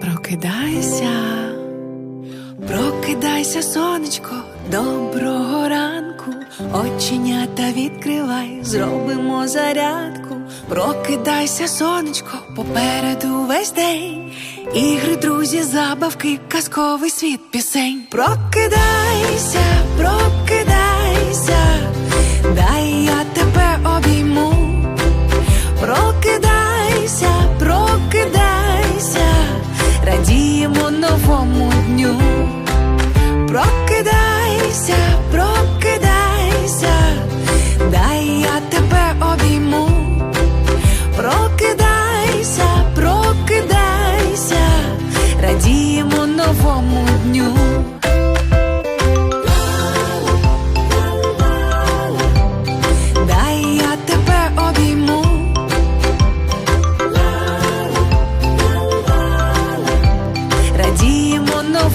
Прокидайся, прокидайся, сонечко, доброго ранку, оченята відкривай, зробимо зарядку, прокидайся, сонечко, попереду весь день, ігри, друзі, забавки, казковий світ пісень. Прокидайся, прокидайся. Новому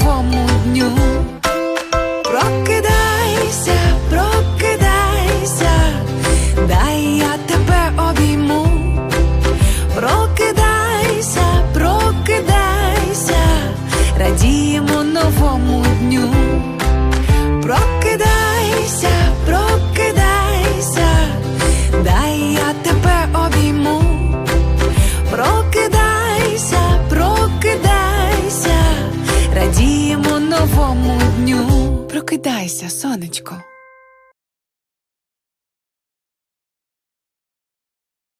новому дню. Прокидайся, сонечко.